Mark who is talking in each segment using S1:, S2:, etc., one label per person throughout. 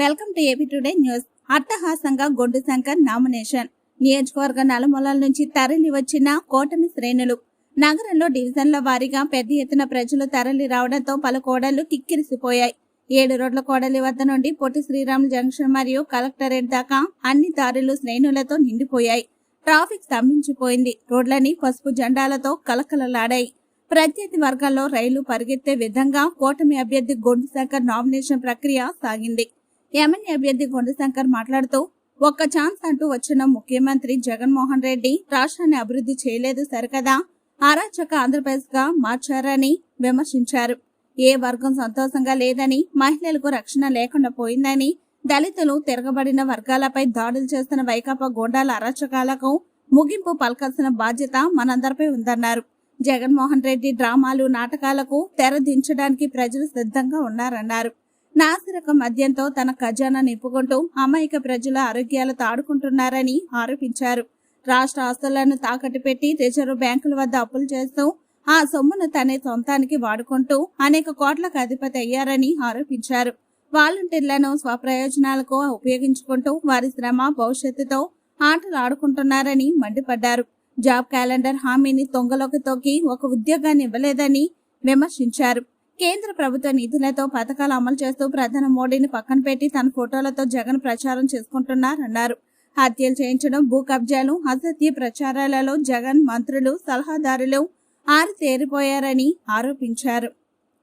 S1: Welcome to AP today news. అట్టహాసంగా గొడ్డు Shankar nomination. నియోజకవర్గ నలుమూలల నుంచి తరలి వచ్చిన కూటమి శ్రేణులు. నగరంలో డివిజన్ల వారీగా పెద్ద ఎత్తున ప్రజలు తరలి రావడంతో పలు కోడళ్ళు కిక్కిరిసిపోయాయి. ఏడు రోడ్ల కోడలి వద్ద నుండి పొట్టి శ్రీరామ్ జంక్షన్ మరియు కలెక్టరేట్ దాకా అన్ని దారులు శ్రేణులతో నిండిపోయాయి. ట్రాఫిక్ స్తంభించిపోయింది. రోడ్లని పసుపు జెండాలతో కలకలలాడాయి ప్రత్యర్థి వర్గాల్లో రైలు పరిగెత్తే విధంగా కూటమి అభ్యర్థి గొడ్డు శంకర్ నామినేషన్ ప్రక్రియ సాగింది. ఎమ్మెల్యే అభ్యర్థి గొండశంకర్ మాట్లాడుతూ ఒక్క ఛాన్స్ అంటూ వచ్చిన ముఖ్యమంత్రి జగన్మోహన్ రెడ్డి రాష్ట్రాన్ని అభివృద్ధి చేయలేదు సరికదా? అరాచక ఆంధ్రప్రదేశ్గా మార్చారని విమర్శించారు. ఏ వర్గం సంతోషంగా లేదని మహిళలకు రక్షణ లేకుండా పోయిందని దళితులు తిరగబడిన వర్గాలపై దాడులు చేస్తున్న వైకాపా గోండాల అరాచకాలకు ముగింపు పలకాల్సిన బాధ్యత మనందరిపై ఉందన్నారు. జగన్మోహన్ రెడ్డి డ్రామాలు నాటకాలకు తెర దించడానికి ప్రజలు సిద్ధంగా ఉన్నారన్నారు. నాసిరకం మద్యంతో తన ఖజానా నింపుకుంటూ అమాయక ప్రజల ఆరోగ్యాలతో ఆడుకుంటున్నారని ఆరోపించారు. రాష్ట్ర ఆస్తులను తాకట్టు పెట్టి రిజర్వ్ బ్యాంకుల వద్ద అప్పులు చేస్తూ ఆ సొమ్మును తనే సొంతానికి వాడుకుంటూ అనేక కోట్లకు అధిపతి అయ్యారని ఆరోపించారు. వాలంటీర్లను స్వప్రయోజనాలకు ఉపయోగించుకుంటూ వారి శ్రమ భవిష్యత్తుతో ఆటలు ఆడుకుంటున్నారని మండిపడ్డారు. జాబ్ క్యాలెండర్ హామీని తొంగలోకి తొక్కి ఒక ఉద్యోగాన్ని ఇవ్వలేదని విమర్శించారు. కేంద్ర ప్రభుత్వ నిధులతో పథకాలు అమలు చేస్తూ ప్రధాని మోడీని పక్కన పెట్టి తన ఫోటోలతో జగన్ ప్రచారం చేసుకుంటున్నారన్నారు. హత్యలు చేయించడం భూ కబ్జాలు అసత్య ప్రచారాలలో జగన్ మంత్రులు సలహాదారులు ఆరితేరిపోయారని ఆరోపించారు.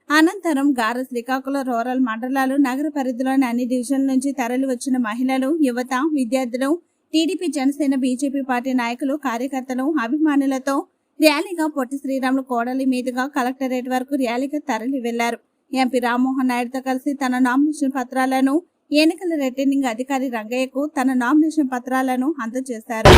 S1: అనంతరం గార శ్రీకాకుళం రూరల్ మండలాలు నగర పరిధిలోని అన్ని డివిజన్ల నుంచి తరలి వచ్చిన మహిళలు యువత విద్యార్థులు టీడీపీ జనసేన బీజేపీ పార్టీ నాయకులు కార్యకర్తలు అభిమానులతో ర్యాలీగా పొట్టి శ్రీరాములు కోడలి మీదుగా కలెక్టరేట్ వరకు ర్యాలీగా తరలి వెళ్ళారు. ఎంపీ రామ్మోహన్ నాయుడుతో కలిసి తన నామినేషన్ పత్రాలను ఎన్నికల రిటర్నింగ్ అధికారి రంగయ్యకు తన నామినేషన్ పత్రాలను అందజేశారు.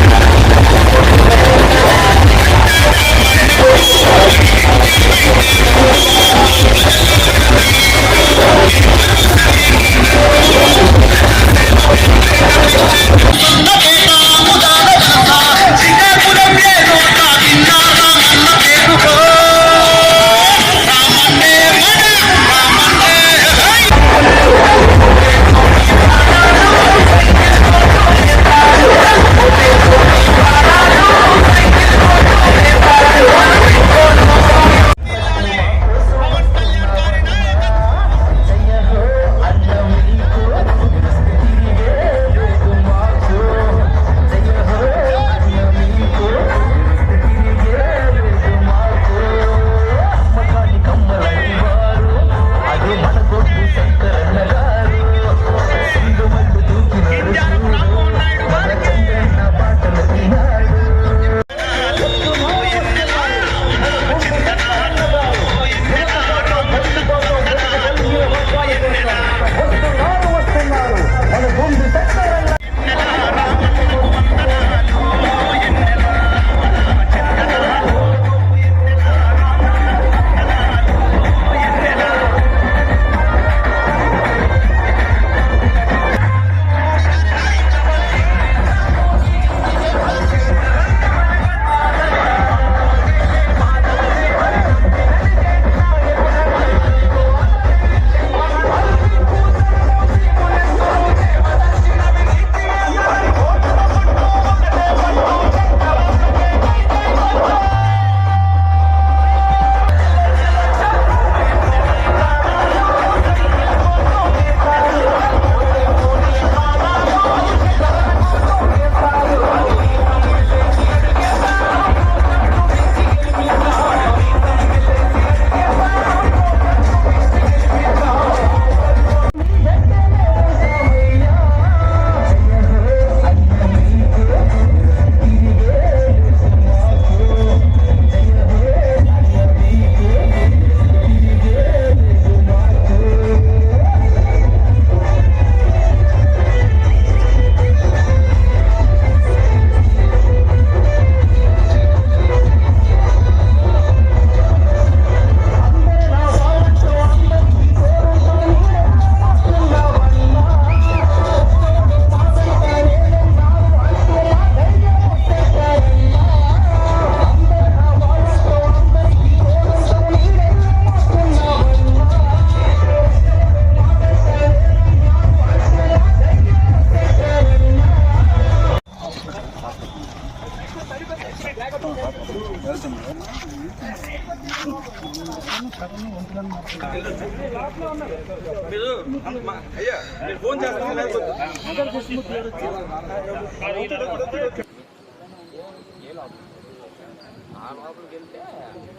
S2: ఆ లోపలికి వెళ్తే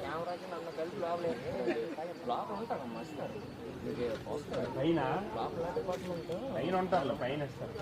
S2: కెమెరాకి నన్ను కలిపి లోపల లోపల ఉంటాను మస్తారు
S3: పైన.
S2: లోపల డిపార్ట్మెంట్
S3: పైన ఉంటారు పైన ఇస్తారు.